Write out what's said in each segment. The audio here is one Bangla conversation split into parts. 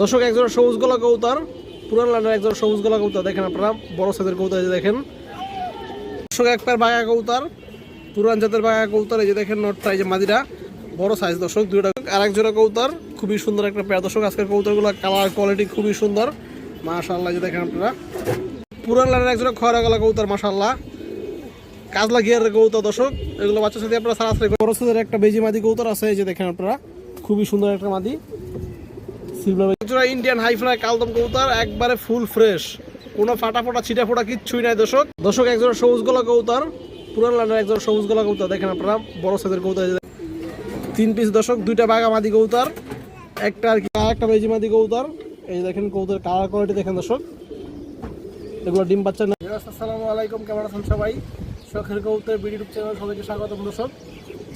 দর্শক, একজোড়া সবুজ গলা কৌতার পুরান লাইনের একজোড়া সবুজ গলা কৌতার দেখেন আপনারা, বড় সাইজের কৌতার যে দেখেন। দর্শক, এক পেয়ার বাঘা কৌতার পুরান জাতের বাঘা কৌতার এই যে দেখেন নটটা এই যে মাদিরা, বড় সাইজ দর্শক, দুইটা আর এক জোড়া কৌতার খুবই সুন্দর একটা পেয়ার। দর্শক, আজকের কৌতারগুলো কালার কোয়ালিটি খুবই সুন্দর। মাশাআল্লাহ, এই যে দেখেন আপনারা। পুরান লাইনের একজোড়া খয়রা গলা কৌতার মাশাল্লাহ কাজলা গিয়ার কৌতার দর্শক, এগুলো বাচ্চার সাথে আপনারা সারাসারি বড় সাইজের একটা বেজি মাদি কৌতার আছে, এই যে দেখেন আপনারা। খুবই সুন্দর একটা মাদি। সিলভার ইন্ডিয়ান হাই ফ্লাই কালদম কবুতর একবারে ফুল ফ্রেশ কোনো ফাটা ফোটা ছিটা ফোটা কিচ্ছুই নাই দর্শক। দর্শক একজোড়া সবুজ গলা কবুতর পুরান লাইনের একজোড়া সবুজ গলা কবুতর দেখেন আপনারা বড় সাইজের কবুতর। তিন পিস দর্শক দুইটা বাঘা মাদি কবুতর একটা আর কি একটা বেজি মাদি কবুতর। এই দেখেন কবুতর কালার কোয়ালিটি দেখেন দর্শক। এগুলো ডিম বাচ্চা না আসসালামু আলাইকুম কেমন আছেন সবাই? শখের কবুতর বিডি ইউটিউব চ্যানেল সবাইকে স্বাগতম দর্শক।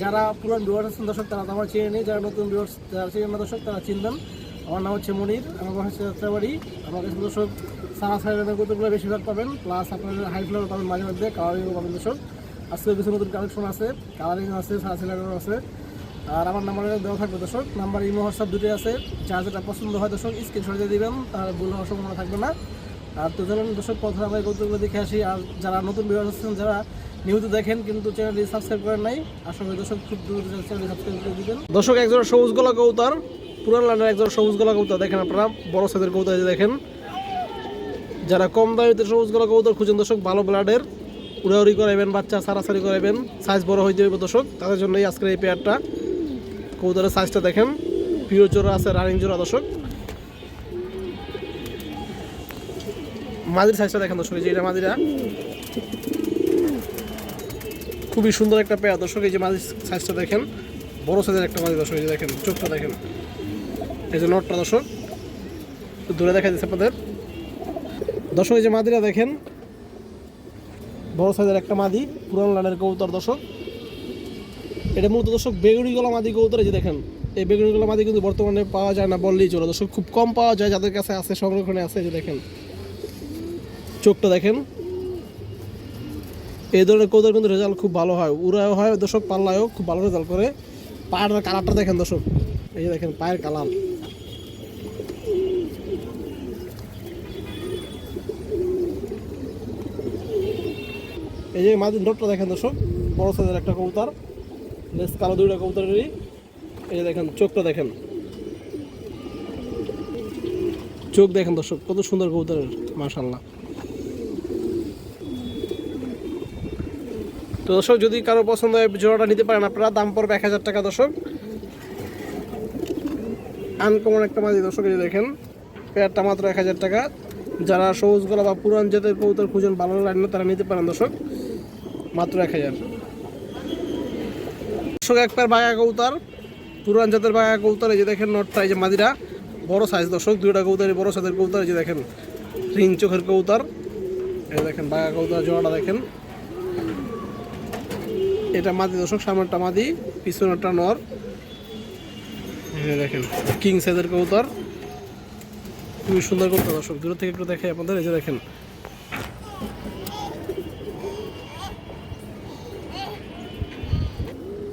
যারা পুরান ভিউয়ার্স আছেন দর্শক তারা তো আমার চিনে নেই যারা নতুন ভিউয়ার্স যারা চিনেন না দর্শক তারা চিনবেন। আমার নাম হচ্ছে মনির, আমার হচ্ছে যাত্রাবাড়ি আমার কাছে দর্শক সারা সাইডের কতগুলো বেশিরভাগ পাবেন প্লাস আপনাদের হাই ফ্লোর পাবেন মাঝে মধ্যে কালারিংও পাবেন দর্শক। আজকে কিছু নতুন কালেকশন আছে কালারিং আছে, সারা সাইডেরও আছে। আর আমার নাম্বারে দেওয়া থাকবে দর্শক নাম্বার ইমো হোয়াটসঅ্যাপ দুটোই আছে। যার যেটা পছন্দ হয় দর্শক স্ক্রিনশট দিয়ে দিবেন, তার ভুল হওয়ার সম্ভাবনা থাকবে না। আর তো চলুন দর্শক, প্রথমে আমরা কৌতুকগুলো দেখে আসি। আর যারা নতুন ভিউয়ার আছেন, যারা নিয়মিত দেখেন, কিন্তু চ্যানেলটি সাবস্ক্রাইব করেন নাই আসলে দর্শক, খুব দ্রুত চ্যানেলটি সাবস্ক্রাইব করে দিবেন। দর্শক একজন সবুজ গলা কৌতার পুরান লাইনের একজোড়া সবুজ গলা কৌতার দেখেন আপনারা, বড় সাইজের এই দেখেন। যারা কম দামিতে সবুজ গলা কৌতার খুঁজেন দর্শক, ভালো ব্লাডের উড়াউড়ি করাইবেন, বাচ্চা সারাসারি করাইবেন সাইজ বড় হয়ে যাবে দর্শক। তাদের জন্যই আজকের এই পেয়ারটা কৌতারের সাইজটা দেখেন পিও জোড়া আছে রানিং জোড়া দর্শক। মাদির সাইজটা দেখেন দর্শক যে এটা মাদিরা। খুবই সুন্দর একটা পেয়ার দর্শক, এই যে মাদির সাইজটা দেখেন, বড় সাইজের একটা মাদি দর্শক, এই যে দেখেন, চোখটা দেখেন। এই যে নটটা দর্শক দূরে দেখা যাচ্ছে আপনাদের। দর্শক, এই যে মাদিরা দেখেন, বড় সাইজের একটা মাদি, পুরান লাইনের কবুতর দর্শক। এটা মূলত দর্শক বেগুনি গলা মাদি কবুতর, এই যে দেখেন, এই বেগুনি গলা মাদি কিন্তু বর্তমানে পাওয়া যায় না বললেই চলো। দর্শক, খুব কম পাওয়া যায় যাদের কাছে আছে, সংরক্ষণে আছে, এই যে দেখেন। চোখটা দেখেন। এই ধরনের কৌদের কিন্তু রেজাল্ট খুব ভালো হয়। উড়াও হয় দর্শক, পাল্লায়ও খুব ভালো রেজাল্ট করে। পায়ের কালারটা দেখেন দর্শক। এই যে দেখেন, পায়ের কালার। এই যে মাঝে ডটটা দেখেন দর্শক, বড় সাইজের একটা কবুতর লেস কালো দুইটা কবুতরেরই। এই যে দেখেন, চোখটা দেখেন। চোখ দেখেন দর্শক, কত সুন্দর কবুতরের মাশাল্লাহ তো দর্শক, যদি কারও পছন্দ হয় জোড়াটা নিতে পারেন আপনারা, দাম পড়বে এক হাজার টাকা দর্শক। আনকমন একটা মাঝি দর্শক, এই দেখেন, পেয়ারটা মাত্র এক হাজার টাকা। যারা সবুজ গলা বা পুরান জাতের কবুতর খুঁজেন, ভালো লাগলে তারা নিতে পারেন দর্শক। মাত্র এক হাজার। দর্শক এক পেয়ার বাঘা কৌতার পুরান জাতের বাঘা কবুতর, এই যে দেখেন নটটা, এই যে মাদিরা, বড় সাইজ দর্শক, দুইটা কবুতর বড় সাইজের কবুতর, এই যে দেখেন রিং চোখের কৌতার এই দেখেন বাঘা কবুতর, জোড়াটা দেখেন। এটা মাদি দর্শক, সামনেরটা মাদি, পিছনেরটা নর। দেখেন কিং সাইজের কবুতর। খুবই সুন্দর কবুতর দর্শক দূর থেকে একটু দেখে আপনাদের, এই যে দেখেন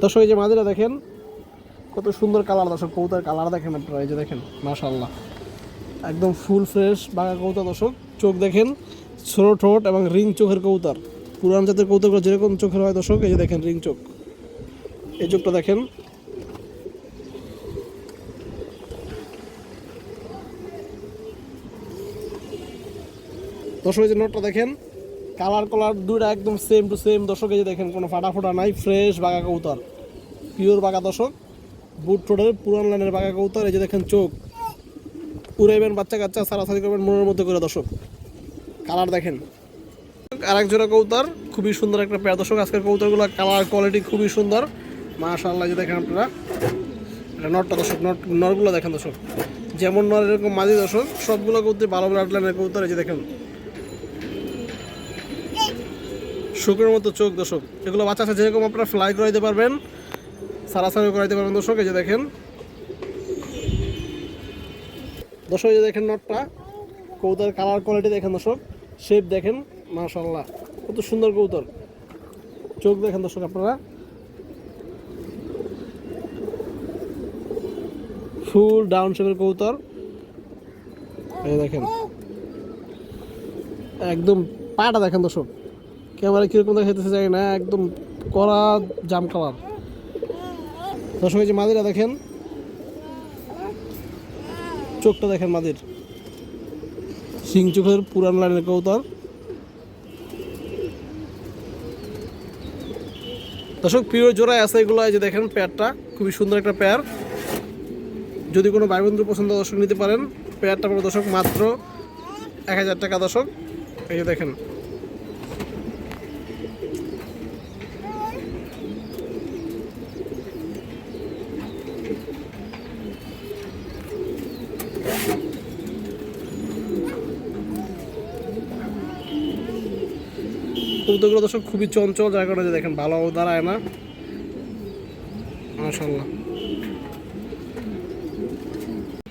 দর্শক, এই যে মাদিরা দেখেন, কত সুন্দর কালার দর্শক কৌতার কালার দেখেন আপনারা, এই যে দেখেন মাশাল্লাহ একদম ফুল ফ্রেশ বাঘা কৌতা দর্শক, চোখ দেখেন, ছোট ঠোঁট এবং রিং চোখের কবুতর। পুরান জাতের কৌতুকগুলো যেরকম চোখের হয়, দর্শক, এই যে দেখেন, রিং চোখ। এই চোখটা দেখেন। দর্শক যে নোটটা দেখেন কালার কালার দুইটা একদম সেম টু সেম দর্শক, এই যে দেখেন, কোনো ফাটা ফোটা নাই ফ্রেশ বাঘা কৌতর পিওর বাঘা দর্শক। বুট ঠোঁটের পুরান লাইনের বাঘা কৌতর এই যে দেখেন চোখ। উড়াইবেন বাচ্চা কাচ্চা, সারাসারি করবেন মনের মধ্যে করে দর্শক। কালার দেখেন। আরেক জোড়া কৌতার খুবই সুন্দর একটা পেয়ার দর্শক, আজকের কৌতারগুলো কালার কোয়ালিটি খুবই সুন্দর। মাশাআল্লাহ যে দেখেন আপনারা। নটটা দর্শক, নট নরগুলো দেখেন দর্শক। যেমন নর, এরকম মাঝি দর্শক, সবগুলো কৌতে ভালো ব্লাড লাইনের কৌতার এই যে দেখেন। শুকরের মতো চোখ দর্শক। এগুলো বাচ্চা আছে, যেরকম আপনারা ফ্লাই করাইতে পারবেন সারাসারি করাইতে পারবেন। দর্শক, এই যে দেখেন। দর্শক, এই যে দেখেন নটটা। কৌতার কালার কোয়ালিটি দেখেন দর্শক। শেপ দেখেন মাশাল্লাহ কত সুন্দর কৌতর। চোখ দেখেন দর্শক আপনারা। ফুল ডাউন শেপের কৌতর। এই দেখেন। একদম পাটা দেখেন দর্শক। ক্যামেরা কীরকম দেখাইতেছে জানি না, একদম কড়া জাম কালার দর্শক যে মাদিরা দেখেন। চোখটা দেখেন মাদির। সিং চোখের পুরান লাইনের কৌতার দর্শক, প্রিয় জোড়ায় আছে এগুলো যে দেখেন পেয়ারটা, খুবই সুন্দর একটা পেয়ার। যদি কোনো ভাই বন্ধু পছন্দ দর্শক নিতে পারেন, পেয়ারটা পড়ে দর্শক মাত্র এক হাজার টাকা দর্শক। এই যে দেখেন। কবুতরগুলো দর্শক খুবই চঞ্চল, যার কারণে দেখেন ভালো দাঁড়ায় না। মাশাল্লাহ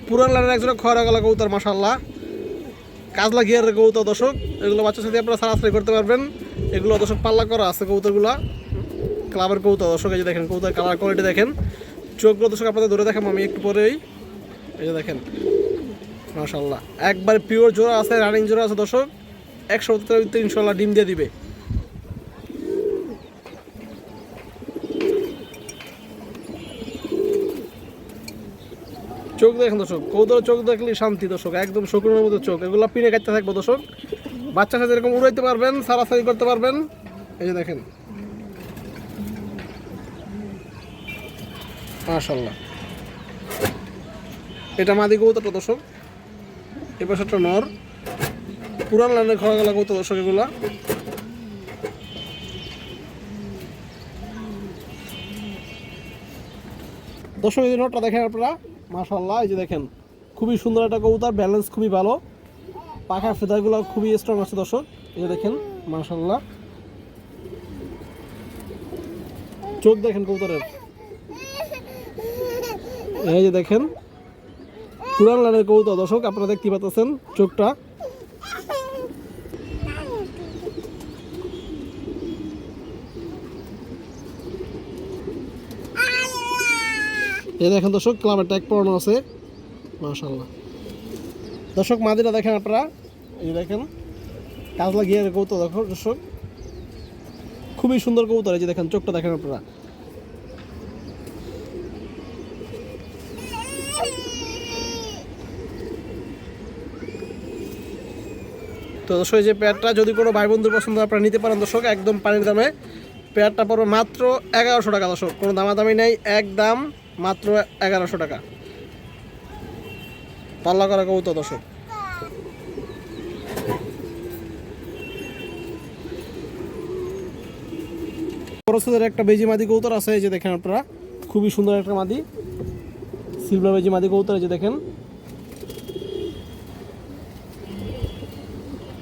পুরান লাইনের একজোড়া খয়রা গলা কবুতর মাশাল্লাহ কাজলা গিয়ারের কবুতর দর্শক, এগুলো বাচ্চার সাথে আপনারা সারাসারি করতে পারবেন। এগুলো দর্শক পাল্লা করা আছে কবুতরগুলা। ক্লাবের কবুতর দর্শক, এই যে দেখেন কবুতর কালার কোয়ালিটি দেখেন। চোখগুলো দর্শক আপনাদের ধরে দেখাম আমি একটু পরেই। এই যে দেখেন মাশাল্লাহ একবার পিওর জোড়া আছে রানিং জোড়া আছে দর্শক। একশো ভিতরে ডিম দিয়ে দিবে। চোখ দেখেন দর্শক কৌতর চোখ দেখলে শান্তি দর্শক, একদম শকুনের মতো চোখ। এগুলো পিনে কাটতে থাকব দর্শক। বাচ্চা সাথে এরকম উড়াইতে পারবেন, সারাসারি করতে পারবেন। এই যে দেখেন। মাশাল্লাহ এটা মাদি কৌতরটা দর্শক। এ পাশে নর। পুরান লাইনের খাওয়া গেলা কৌতর দর্শক এগুলা। দর্শক, এই নটটা দেখেন আপনারা। মাশাল্লাহ এই যে দেখেন, খুবই সুন্দর একটা কবুতর ব্যালেন্স খুবই ভালো। পাখার ফেদারগুলো খুবই স্ট্রং আছে দর্শক, এই যে দেখেন মাশাল্লাহ চোখ দেখেন কবুতরের। এই যে দেখেন, পুরান লাইনের কবুতর দর্শক, আপনারা দেখতে পাচ্ছেন চোখটা। এই দেখেন দর্শক, ক্লাবের ট্যাগ পড়ানো আছে। মাশাল্লাহ দর্শক মাদিরা দেখেন আপনারা। এই দেখেন, কাজলা গিয়ে কৌতো দেখো দর্শক। খুবই সুন্দর কবুতর, এই যে দেখেন, চোখটা দেখেন আপনারা। তো দর্শক, এই যে পেয়ারটা যদি কোনো ভাই বন্ধুর পছন্দ আপনারা নিতে পারেন দর্শক, একদম পানির দামে। পেয়ারটা পড়বে মাত্র এগারোশো টাকা দর্শক, কোনো দামাদামি নেই এক দাম মাত্র এগারোশো টাকা। পাল্লা করা কবুতর, দর্শক। খরচের একটা বেজি মাদি কৌতর আছে, এই যে দেখেন আপনারা। খুবই সুন্দর একটা মাদি। সিলভার বেজি মাদি কৌতর এই যে দেখেন।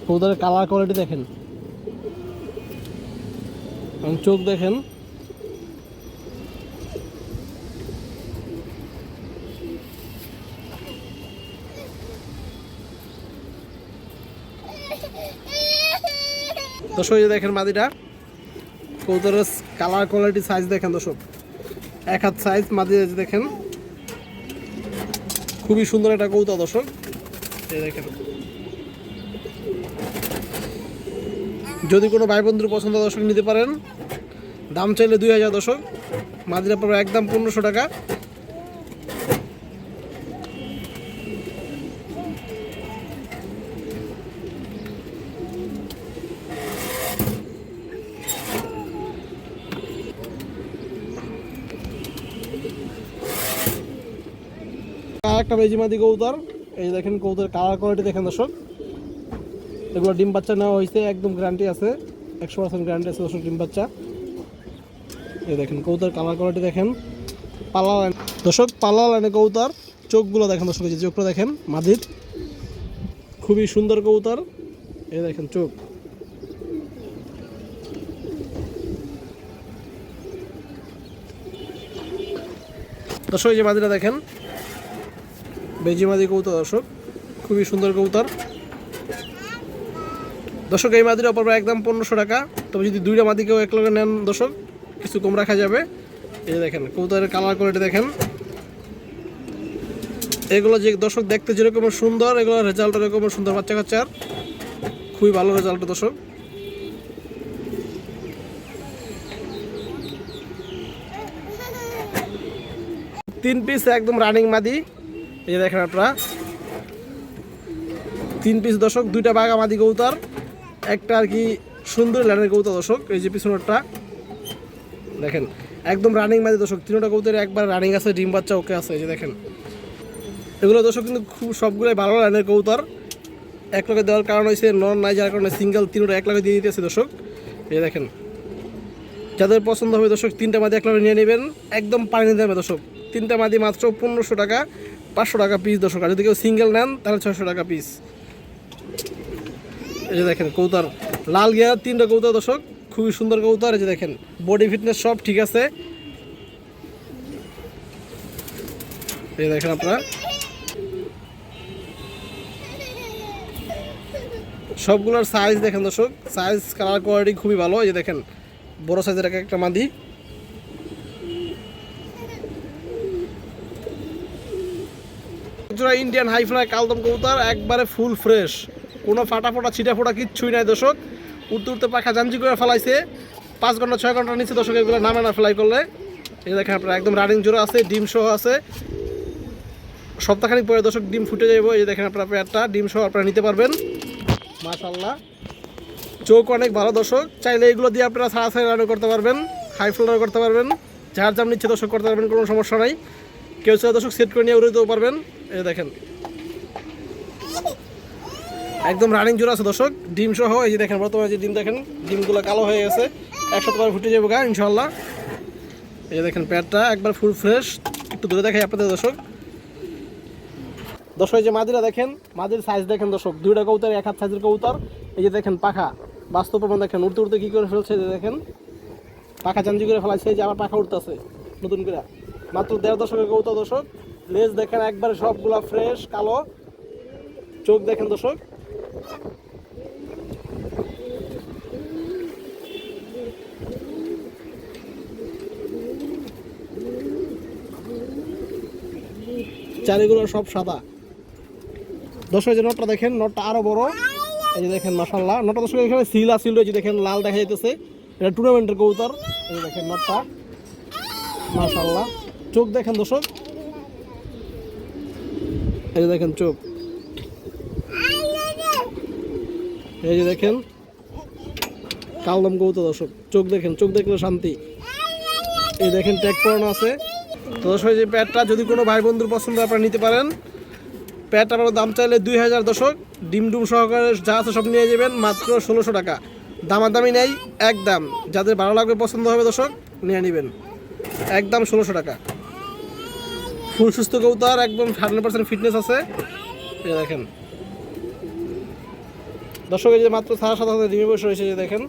কৌতরের কালার কোয়ালিটি দেখেন। এবং চোখ দেখেন। দর্শক দেখেন মাদিটা কৌতরের কালার কোয়ালিটি সাইজ দেখেন দর্শক। এক হাত সাইজ মাদি দেখেন। খুবই সুন্দর একটা কৌতা দর্শক। এই দেখেন। যদি কোনো ভাই বন্ধুর পছন্দ দর্শক নিতে পারেন, দাম চাইলে দুই হাজার দর্শক। মাদিরা পড়বে একদম পনেরোশো টাকা। একটা বেজিমাদি কৌতার এই দেখেন কৌতার কালার কোয়ালিটি দেখেন দর্শক। এগুলো ডিম বাচ্চা নেওয়া হয়েছে একদম গ্যারান্টি আছে। একশো পার্সেন্ট গ্যারান্টি আছে দর্শক, ডিম বাচ্চা। এই দেখেন কৌতার কালার কোয়ালিটি দেখেন। পাল্লা লাইন দর্শক পাল্লা লাইনে কৌতার চোখগুলো দেখেন দর্শক যে চোখটা দেখেন, মাদির। খুবই সুন্দর কৌতার এই দেখেন চোখ। দর্শক, এই যে মাদিরা দেখেন। বেজি মাদি কৌতার দর্শক। খুবই সুন্দর কৌতার দর্শক, এই মাদির অপর একদম পনেরোশো টাকা। তবে যদি দুইটা মাদিকেও এক লগে নেন, দর্শক, কিছু কম রাখা যাবে। এই দেখেন কৌতারের কালার কোয়ালিটি দেখেন। এগুলো যে দর্শক দেখতে যেরকম সুন্দর এগুলো রেজাল্ট এরকম সুন্দর বাচ্চা কাচ্চার খুবই ভালো রেজাল্ট দর্শক। তিন পিস একদম রানিং মাদি। এই দেখেন আপনারা। তিন পিস দর্শক, দুইটা বাঘা মাদি কৌতার একটা আর কি সুন্দর ল্যান্ডের কৌতা দর্শক, এই যে পিছনেরটা। দেখেন, একদম রানিং মাদি দর্শক, তিনটা কৌতার একবার রানিং আছে, ডিম বাচ্চা ওকে আছে, এই যে দেখেন। এগুলো দর্শক কিন্তু খুব সবগুলোই ভালো লাইনের কৌতার এক লাখে দেওয়ার কারণ হয়েছে নন নাই যার কারণে সিঙ্গেল তিনটা এক লাখে দিয়ে দিতেছে দর্শক। এই দেখেন, যাদের পছন্দ হবে দর্শক, তিনটা মাদি এক লাখে নিয়ে নেবেন। একদম পানি দেবে দর্শক। তিনটা মাদি মাত্র পনেরোশো টাকা। পাঁচশো টাকা পিস দর্শক, আর যদি কেউ সিঙ্গেল নেন, তাহলে ছশো টাকা পিস এই যে দেখেন কৌতার, লাল গিয়ার, তিনটা কৌতার দর্শক, খুবই সুন্দর কৌতার, এই যে দেখেন বডি ফিটনেস সব ঠিক আছে। এই দেখেন আপনারা। সবগুলোর সাইজ দেখেন দর্শক সাইজ কালার কোয়ালিটি খুবই ভালো, এই যে দেখেন, বড় সাইজের এক একটা মাদি জোড়া ইন্ডিয়ান হাই ফ্লাই কালদম কবুতর, একবারে ফুল ফ্রেশ কোনো ফাটা ফোটা, ছিটা ফোটা কিচ্ছুই নাই দর্শক। উঠতে উঠতে পাখা জাঞ্জি করে ফেলাইছে। পাঁচ ঘণ্টা, ছয় ঘণ্টা নিচে দর্শক এগুলো নামে না ফ্লাই করলে। এই দেখেন আপনার, একদম রানিং জোড়া আছে, ডিম সহ আছে। সপ্তাহখানিক পরে দর্শক ডিম ফুটে যাব এই দেখেন আপনার পেয়ারটা, ডিম সহ আপনারা নিতে পারবেন। মাশাল্লাহ চোখ অনেক ভালো দর্শক। চাইলে এগুলো দিয়ে আপনারা সারাসারি রান্না করতে পারবেন হাই ফ্লোর করতে পারবেন। যার জাম নিচ্ছে দর্শক করতে পারবেন, কোনো সমস্যা নাই। কেউ চাইলে দর্শক সেট করে নিয়ে উড়ে পারবেন। এই দেখেন। একদম রানিং জোর আছে দর্শক। ডিম সহ, এই যে দেখেন, বর্তমানে যে ডিম দেখেন, ডিমগুলো কালো হয়ে গেছে। একশো পরে ফুটে যাব গা ইনশাল্লাহ এই যে দেখেন প্যাডটা একবার ফুল ফ্রেশ একটু দূরে দেখাই আপনাদের দর্শক। দর্শক যে মাদিরা দেখেন, মাদির সাইজ দেখেন দর্শক। দুইটা কৌতার এক হাত সাইজের কৌতার এই যে দেখেন, পাখা। বাস্তব প্রমাণ দেখেন, উড়তে উড়তে কী করে ফেলছে দেখেন। পাখা চাঞ্জি করে ফেলাইছে যে আবার পাখা উঠতেছে নতুন করে। মাত্র দেড় দশকের কৌতা দশক লেজ দেখেন একবারে সবগুলা ফ্রেশ কালো। চোখ দেখেন দর্শক। চারিগুলো সব সাদা। দর্শক যে নটটা দেখেন, নটটা আরও বড়। এই যে দেখেন মাসাল্লাহ নটটা দর্শক, এখানে সিল আসিল রয়েছে, দেখেন, লাল দেখা যাইতেছে। এটা টুর্নামেন্টের কবুতর। এই দেখেন, নটটা। মাসাল্লাহ চোখ দেখেন দর্শক। এই যে দেখেন চোখ। এই যে দেখেন, কালদম কবুতর দর্শক। চোখ দেখেন, চোখ দেখলে শান্তি। এই দেখেন, ট্যাগ পরানো আছে। তো দর্শক যে প্যাডটা যদি কোনো ভাই বন্ধুর পছন্দ আপনারা নিতে পারেন। প্যাডটা আপনার দাম চাইলে দুই হাজার দশক ডিম ডুম সহকারে যা আছে সব নিয়ে যাবেন, মাত্র ষোলোশো টাকা। দামাদামি নেই, একদম। যাদের ভালো লাগবে, পছন্দ হবে দর্শক, নিয়ে নেবেন। একদম ষোলোশো টাকা। ফুল সুস্থ কবুতর, একদম হান্ড্রেড পার্সেন্ট ফিটনেস আছে। এই দেখেন। দর্শক, এই যে মাত্র সাড়ে সাত হাজার ডিমে বসে রয়েছে যে দেখেন।